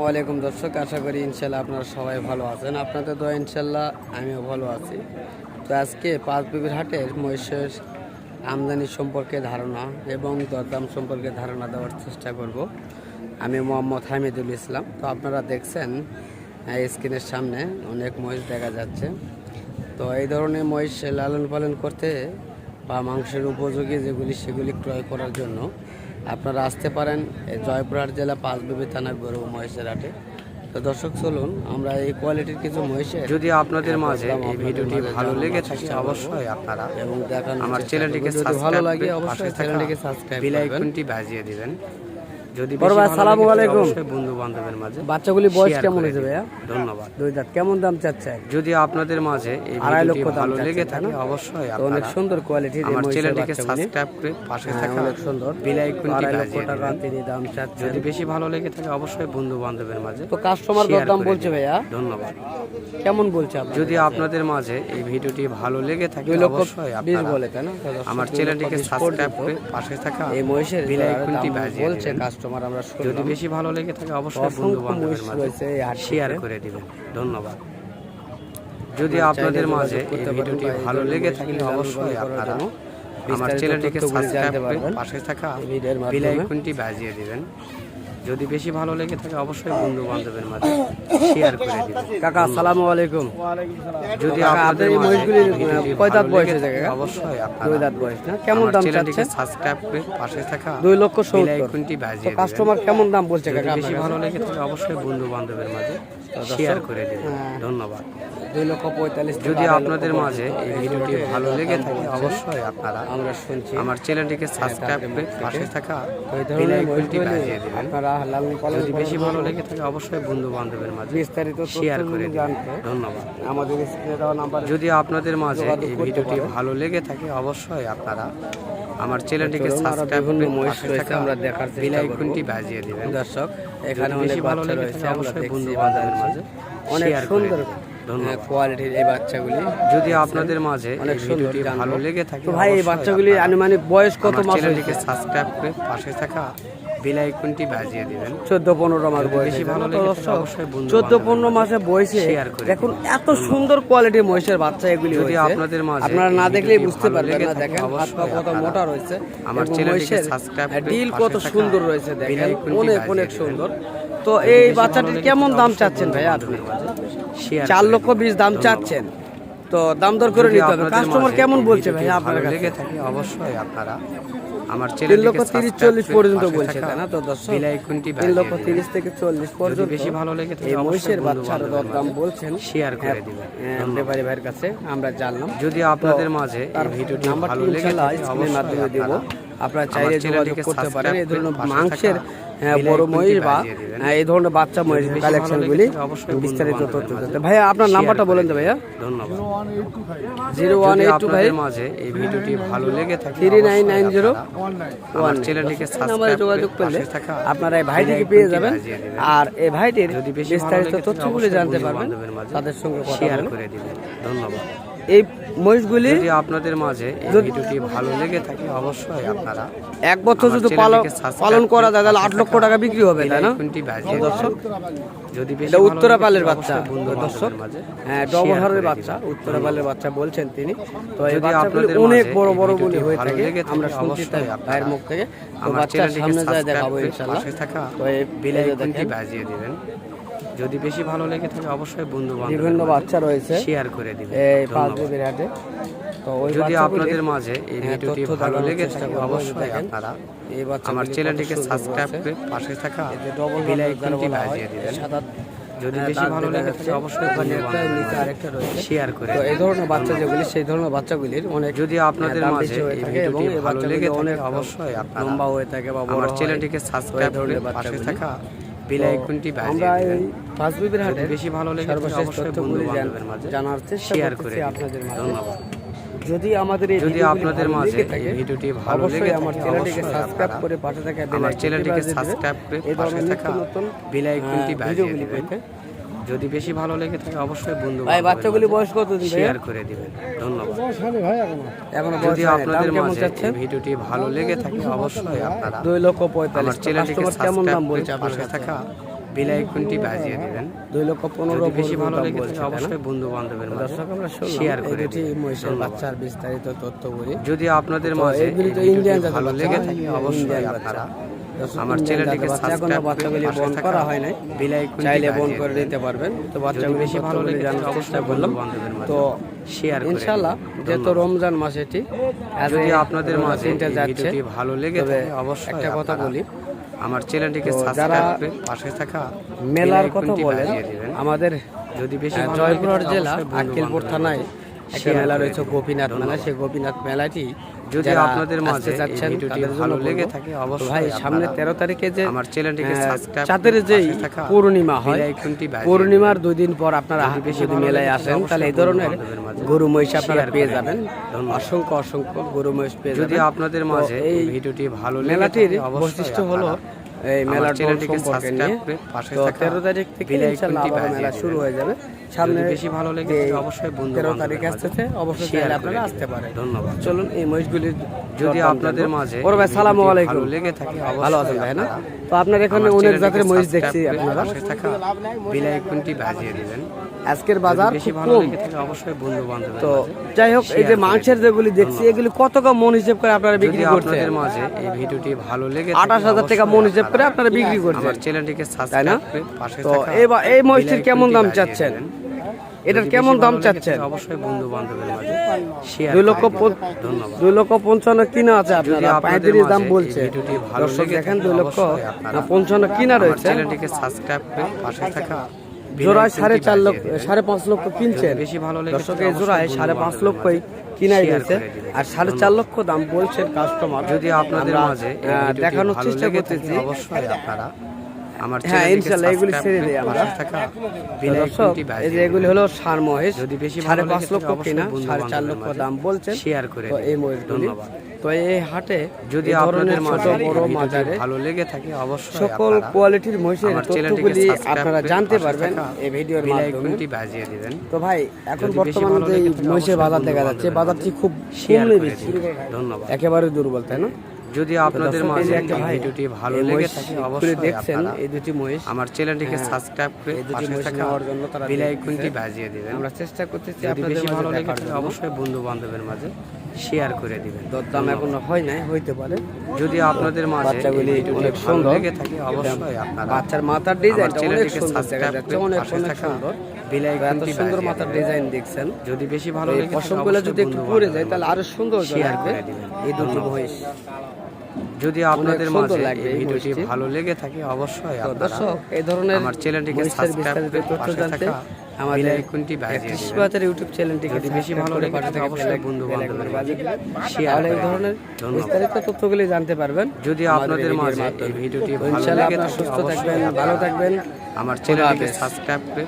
ওয়ালাইকুম দর্শক, আশা করি ইনশাল্লাহ আপনারা সবাই ভালো আছেন। আপনাদের তো ইনশাল্লাহ আমিও ভালো আছি। তো আজকে পাঁচ বিবির হাটের মহিষের আমদানি সম্পর্কে ধারণা এবং দরদাম সম্পর্কে ধারণা দেওয়ার চেষ্টা করব। আমি মোহাম্মদ হামিদুল ইসলাম। তো আপনারা দেখছেন স্ক্রিনের সামনে অনেক মহিষ দেখা যাচ্ছে। তো এই ধরনের মহিষ লালন পালন করতে বা মাংসের উপযোগী যেগুলি, সেগুলি ক্রয় করার জন্য আপনারা আসতে পারেন জয়পুরহাট জেলা পাঁচবিবি থানার গরু মহেশের হাটে। তো দর্শক চলুন আমরা এই কোয়ালিটির কিছু মহেশ যদি আপনাদের মাঝে এই ভিডিওটি ভালো লেগে থাকে অবশ্যই আপনারা এবং দেখান আমার চ্যানেলটিকে ভালো লাগে অবশ্যই চ্যানেলটিকে সাবস্ক্রাইব বেল আইকনটি বাজিয়ে দিবেন। যদি আপনাদের মাঝে এই অবশ্যই বন্ধু বান্ধবের মাঝে তো কাস্টমার বলছে ভাইয়া? ধন্যবাদ। কেমন বলছে যদি আপনাদের মাঝে এই ভিডিওটি ভালো লেগে থাকে অবশ্যই আমার ছেলেটিকে সাবস্ক্রাইব করে পাশে থাকা এই মহেশের বাজিয়ে বলছে কাস্টমার আমরা যদি বেশি ভালো লেগে থাকে অবশ্যই বন্ধু বান্ধবের মাঝে শেয়ার করে দিবেন। ধন্যবাদ। যদি আপনাদের মাঝে এই ভিডিওটি ভালো লেগে থাকে অবশ্যই আপনারা আমার চ্যানেলটিকে সাবস্ক্রাইব করে পাশে থাকা বেল আইকনটি বাজিয়ে দিবেন। যদি বেশি ভালো লেগে থাকে অবশ্যই বন্ধু বান্ধবের মাঝে শেয়ার করে দিন কাকা আসসালামু আলাইকুম। যদি আপনাদের এই কয় দাঁত বয়স অবশ্যই দুই দাঁত বয়স না? কেমন দাম চাচ্ছে? সাবস্ক্রাইব করে পাশে থাকা দুই লক্ষ সত্তরটি বাজে কাস্টমার কেমন দাম বলছে কাকা বেশি ভালো লেগে থাকে অবশ্যই বন্ধু বান্ধবের মাঝে শেয়ার করে দিন হ্যাঁ। ধন্যবাদ। দুই লক্ষ পঁয়তাল্লিশ যদি আপনাদের মাঝে এই ভিডিওটি ভালো লেগে থাকে অবশ্যই আপনারা আমরা শুনছি। আমার চ্যানেলটিকে সাবস্ক্রাইব হ্যাঁ, করে পাশে থাকা বেল আইকনটি বাজিয়ে আপনারা যদি বেশি ভালো অবশ্যই বন্ধু বান্ধবের মাঝে বিস্তারিত শেয়ার করে জানতে। ধন্যবাদ। আমাদের নাম্বার যদি আপনাদের মাঝে এই ভিডিওটি ভালো লেগে থাকে অবশ্যই আপনারা আমার চ্যানেলটিকে সাবস্ক্রাইব রয়েছে আমরা দেখার বাজিয়ে দিবেন। দর্শক এখানে অনেক বাচ্চা রয়েছে অবশ্যই দেখছি। বাজারের মাঝে অনেক সুন্দর কোয়ালিটির এই বাচ্চাগুলি যদি আপনাদের মাঝে অনেক ভিডিওটি ভালো লেগে থাকে ভাই এই বাচ্চাগুলি আনুমানিক বয়স কত মাস সাবস্ক্রাইব করে পাশে থাকা বাজিয়ে দিবেন? চোদ্দ পনেরো মাস বয়সে চোদ্দ পনেরো মাসে বয়সে দেখুন এত সুন্দর কোয়ালিটির মহিষের বাচ্চা এগুলি যদি আপনাদের মাঝে আপনারা না দেখলেই বুঝতে পারবেন না দেখেন কত মোটা রয়েছে আমার হ্যাঁ, ডিল কত সুন্দর রয়েছে দেখেন অনেক অনেক সুন্দর। তো এই বাচ্চাটির কেমন দাম চাচ্ছেন ভাই আপনি? চার লক্ষ বিশ দাম চাচ্ছেন। তো দাম দর করে নিতে হবে। কাস্টমার কেমন বলছে ভাই আপনার লেগে থাকে অবশ্যই আপনারা আমার তিন লক্ষ তিরিশ পর্যন্ত বলছে না তো থেকে চল্লিশ পর্যন্ত বেশি ভালো লেগেছে এই মহিষের বাচ্চার দরদাম বলছেন শেয়ার করে হ্যাঁ, দিবেন ব্যাপারী ভাইয়ের কাছে আমরা জানলাম। যদি আপনাদের মাঝে এই ভিডিওটি ভালো লেগে মাধ্যমে দেবো। আপনারা চাইলে যোগাযোগ করতে পারেন। এই ধরনের মাংসের হ্যাঁ, বড় মহিষ বা হ্যাঁ, এই ধরনের বাচ্চা মহিষ কালেকশনগুলি বিস্তারিত তথ্য দিতে ভাইয়া আপনার নাম্বারটা বলেন তো ভাইয়া। ধন্যবাদ। Zero one eight two five মাঝে এই ভিডিওটি ভালো লেগে থাকে three nine nine zero one চ্যানেলটিকে নাম্বারে যোগাযোগ করলে আপনারা এই ভাইটিকে পেয়ে যাবেন। আর এই ভাইটির বিস্তারিত তথ্যগুলি জানতে পারবেন। তাদের সঙ্গে শেয়ার করে দিবেন। ধন্যবাদ। এই মহিষগুলি আপনাদের মাঝে ভিডিওটি ভালো লেগে থাকে অবশ্যই আপনারা এক বছর যদি পালন করা যায় তাহলে আট লক্ষ টাকা বিক্রি হবে তাই না? হ্যাঁ, দর্শক। যদি উত্তরাপালের হ্যাঁ, উত্তরা পালের বাচ্চা দর্শক। হ্যাঁ ডবহারের বাচ্চা উত্তরাপালের বাচ্চা বলছেন তিনি। তো এই আপনাদের অনেক বড় বড় গুলি হয়ে থাকে আমরা শুনছি তাই ভাইয়ের মুখ থেকে। তো বাচ্চার সামনে যায় দেখাবো ইনশাআল্লাহ তো এই বিলে দেখেন। বাজিয়ে দিবেন। যদি বেশি ভালো লেগে থাকে অবশ্যই বন্ধু বিভিন্ন বাচ্চা রয়েছে। শেয়ার করে দিবেন। এই পাঁচ তো ওই যদি আপনাদের মাঝে এই হ্যাঁ, ভিডিওটি ভালো লেগে থাকে অবশ্যই আপনারা এই বাচ্চা আমার চ্যানেলটিকে সাবস্ক্রাইব করে পাশে থাকা বেল আইকনটি বাজিয়ে দিবেন। যদি হ্যাঁ, বেশি ভালো লেগে থাকে অবশ্যই নিচে আরেকটা রয়েছে। শেয়ার করে তো এই ধরনের বাচ্চা যেগুলি সেই ধরনের বাচ্চাগুলির অনেক যদি হ্যাঁ, আপনাদের মাঝে এই ভিডিওটি ভালো লেগে থাকে অবশ্যই আপনারা লম্বা হয়ে থাকে বা আমার চ্যানেলটিকে সাবস্ক্রাইব করে পাশে থাকা বিলাই কোনটি আমরা এই হাটে বেশি ভালো লেগে সর্বশেষ তথ্যগুলি জানার চেষ্টা শেয়ার করে আপনাদের ধন্যবাদ। যদি আমাদের এই যদি আপনাদের মাঝে এই ভিডিওটি ভালো লেগে আমার চ্যানেলটিকে সাবস্ক্রাইব করে পাশে থাকা বেল আইকনটি সাবস্ক্রাইব করে পাশে থাকা বেল আইকনটি বাজিয়ে দিবেন। যদি বেশি ভালো লেগে থাকে অবশ্যই বন্ধু ভাই বাচ্চাগুলি বয়স কত দিবেন শেয়ার করে দিবেন। ধন্যবাদ। এখন। যদি আপনাদের মাঝে ভিডিওটি ভালো লেগে থাকে অবশ্যই আপনারা 2 লক্ষ 45 চ্যানেলটিকে কেমন দাম বলছে পাশে থাকা বেল আইকনটি বাজিয়ে দিবেন। 2 লক্ষ 15 বেশি ভালো লেগে থাকে অবশ্যই বন্ধু বান্ধবের মাঝে দর্শক আমরা শেয়ার করে দিবেন। মহিষের বাচ্চার বিস্তারিত তথ্য বলি যদি আপনাদের মাঝে ভিডিওটি ভালো লেগে থাকে অবশ্যই আপনারা আমার চ্যানেলটিকে এখনও সাবস্ক্রাইব করে বহন করা হয় নাই বেল আইকনটি চাইলে বাজিয়ে করে। দিতে পারবেন। তো যদি বাচ্চাগুলি বেশি ভালো লেগে জানার চেষ্টা করলাম। বন্ধু তো শেয়ার করে ইনশাল্লাহ দিবেন। যেহেতু রমজান মাস এটি যদি আপনাদের মাঝে তিনটা যাচ্ছে। ভিডিওটি ভালো লেগে তবে অবশ্যই একটা কথা বলি। আমার চ্যানেলটিকে সাবস্ক্রাইব করে পাশে থাকা মেলার কথা বলেন আমাদের যদি বেশি জয়পুর জেলা আকিলপুর থানায় একটা মেলা রয়েছে গোপীনাথ মেলা। সেই গোপীনাথ মেলাটি যদি আপনাদের মাঝে যাচ্ছেন ভিডিওটি ভালো লেগে থাকে অবশ্যই ভাই সামনে আপনারা তেরো তারিখে যে আমার চ্যানেলটিকে সাবস্ক্রাইব চাঁদের থাকা পূর্ণিমা হয় পূর্ণিমার দুই দিন পর আপনারা যদি মেলায় আসেন তাহলে এই ধরনের গরু মহিষ আপনারা পেয়ে যাবেন। অসংখ্য অসংখ্য গরু মহিষ পেয়ে যদি আপনাদের মাঝে এই ভিডিওটি ভালো লেগে মেলাটির থাকে অবশ্যই বৈশিষ্ট্য হলো এই আমার মেলার চ্যানেলটিকে সম্পর্কে সাবস্ক্রাইব নিয়ে করে পাশে থাকা তেরো তারিখ থেকে আবার মেলা শুরু হয়ে যাবে। সামনে বেশি ভালো লেগে অবশ্যই বন্ধু তারিখ আসতেছে অবশ্যই চাইলে আপনারা আসতে পারেন। ধন্যবাদ। চলুন এই মহিষগুলির যদি আপনাদের মাঝে ওর ভাই সালাম আলাইকুম। ভালো লেগে থাকে ভালো আছেন ভাই না? তো আপনার এখানে অনেক জাতের মহিষ দেখছি আপনারা। পাশে থাকা বেল আইকনটি বাজিয়ে দিবেন। আজকের বাজার বেশি ভালো লেগে থাকে অবশ্যই বন্ধু বান্ধবের তো যাই হোক এই যে মাংসের যেগুলি দেখছি এগুলি কত কম মন হিসেব করে আপনারা বিক্রি করছেন? আপনাদের মাঝে এই ভিডিওটি ভালো লেগে আঠাশ হাজার টাকা মন হিসেব করে আপনারা বিক্রি করছেন। আমার চ্যানেলটিকে সাবস্ক্রাইব করে পাশে তো থাকা এই মহিষটির কেমন দাম চাচ্ছেন? এটার কেমন দাম চাচ্ছেন? অবশ্যই বন্ধু বান্ধবের মাঝে শেয়ার দুই লক্ষ ধন্যবাদ। দুই লক্ষ পঞ্চান্ন কিনা আছে আপনারা? পাইকারির দাম বলছে। ভিডিওটি ভালো দেখেন দুই লক্ষ পঞ্চান্ন কিনা রয়েছে। চ্যানেলটিকে সাবস্ক্রাইব করে পাশে থাকা জোড়ায় সাড়ে চার লক্ষ সাড়ে পাঁচ লক্ষ কিনছেন। বেশি ভালো লেগে দর্শক থাকে এই জোড়ায় সাড়ে পাঁচ লক্ষই কিনাই দিবেন। আর সাড়ে চার লক্ষ দাম বলছেন কাস্টমার যদি আপনাদের মাঝে দেখানোর চেষ্টা করতেছি। অবশ্যই আপনারা আমার হ্যাঁ, ইনশাল্লাহ এগুলি ছেড়ে দিই আমরা। দর্শক এগুলি হলো সার মহেশ। যদি বেশি ভালো সাড়ে পাঁচ লক্ষ কিনা বন্ধু সাড়ে চার লক্ষ দাম শেয়ার করে তো এই। তো এই হাটে যদি আপনাদের ছোট বড় ভালো লেগে থাকে অবশ্যই সকল কোয়ালিটির মহিষের তথ্যগুলি আপনারা জানতে পারবেন এই ভিডিওর মাধ্যমে। বাজিয়ে দিবেন। তো ভাই এখন বর্তমানে যে মহিষের বাজার দেখা যাচ্ছে বাজারটি খুব শেয়ার করে বেশি। ধন্যবাদ। একেবারে দুর্বল তাই না? যদি আপনাদের মাঝে এই ভিডিওটি ভালো লেগে থাকে অবশ্যই দেখছেন এই দুটি মহিষ আমার চ্যানেলটিকে হ্যাঁ, সাবস্ক্রাইব করে এই দুটি মহিষ থাকা নেওয়ার জন্য তারা বেল। আইকনটি বাজিয়ে দিবেন। আমরা চেষ্টা করতেছি আপনাদের বেশি ভালো লেগে থাকে অবশ্যই বন্ধু বান্ধবের মাঝে শেয়ার করে দিবেন। দরদাম এখনও হয় নাই হইতে পারে। যদি আপনাদের মাঝে অনেক সুন্দর। লেগে থাকে অবশ্যই আপনারা বাচ্চার মাথার আমার ডিজাইনটা অনেক চ্যানেলটিকে সুন্দর দেখা সাবস্ক্রাইব করে অনেক অনেক সুন্দর। মাথার ডিজাইন দেখছেন। যদি বেশি ভালো লাগে থাকে যদি একটু পরে যায় তাহলে আরও সুন্দর শেয়ার করে দিবেন। এই দুটি ধন্যবাদ। যদি আপনাদের মাঝে এই ভিডিওটি ভালো লেগে থাকে অবশ্যই দর্শক এই ধরনের আমার চ্যানেলটিকে সাবস্ক্রাইব বিস্তারিত করে পাশে থাকা আমাদের আইকনটি বাজিয়ে দিবেন। ইউটিউব চ্যানেলটিকে যদি বেশি ভালো লেগে থাকে অবশ্যই বন্ধু বান্ধবের মাঝে শেয়ার এই ধরনের। বিস্তারিত তথ্যগুলি জানতে পারবেন যদি আপনাদের মাঝে এই ভিডিওটি ভালো লেগে থাকে সুস্থ থাকবেন ভালো থাকবেন আমার চ্যানেলটিকে। সাবস্ক্রাইব করে